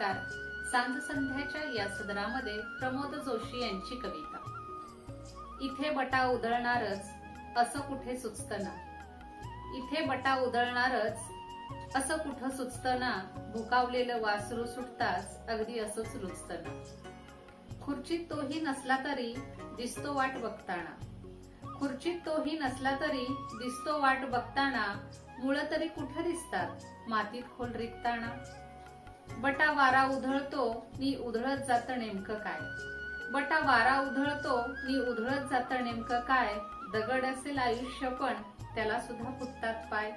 नमस्कार. सांज संध्याच्या या सदरामध्ये प्रमोद जोशी यांची कविता. इथे बटा उधळणारच असं कुठे सुचत ना? इथे बटा उधळणारच असं कुठं सुचत ना? भुकावलेलं वासरू सुटताच अगदी असंच रुचत ना? खुर्चीत तोही नसला तरी दिसतो वाट बघताना. खुर्चीत तोही नसला तरी दिसतो वाट बघताना मुळं तरी कुठं दिसतात? मातीत खोल रिकताना? बटा वारा उधळतो मी उधळत जात नेमकं काय? बटा वारा उधळतो मी उधळत जात नेमकं काय? दगड असेल आयुष्य पण त्याला सुद्धा फुटतात पाय.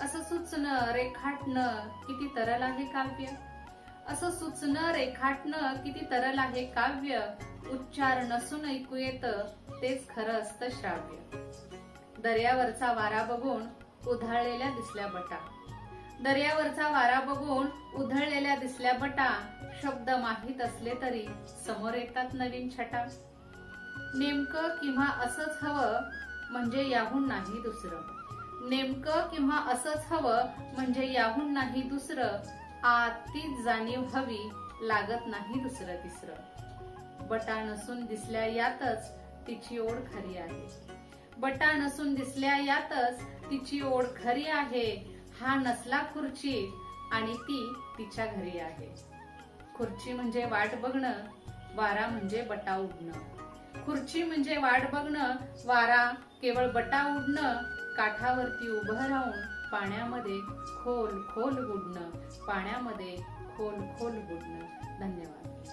असं सुचणं रेखाटणं किती तरल आहे काव्य? असं सुचणं रेखाटणं किती तरल आहे काव्य? उच्चार नसून ऐकू येत तेच खरं असतं श्राव्य. दर्यावरचा वारा बघून उधाळलेल्या दिसल्या बटा. दर्यावरचा वारा बघून उधळलेल्या दिसल्या बटा शब्द माहीत असले तरी समोर येतात नवीन छटा. नेमकं किंवा असंच हवं म्हणजे याहून नाही दुसरं. नेमकं किंवा असंच हवं म्हणजे याहून नाही दुसरं. आत तीच जाणीव हवी लागत नाही दुसरं तिसरं. बटा नसून दिसल्या यातच तिची ओढ खरी आहे. बटा नसून दिसल्या यातच तिची ओढ खरी आहे हा नसला खुर्ची आणि ती तिच्या घरी आहे. खुर्ची म्हणजे वाट बघणं वारा म्हणजे बटा उडणं. खुर्ची म्हणजे वाट बघणं वारा केवळ बटा उडणं काठावरती उभं राहून पाण्यामध्ये खोल खोल बुडणं पाण्यामध्ये खोल खोल बुडणं. धन्यवाद.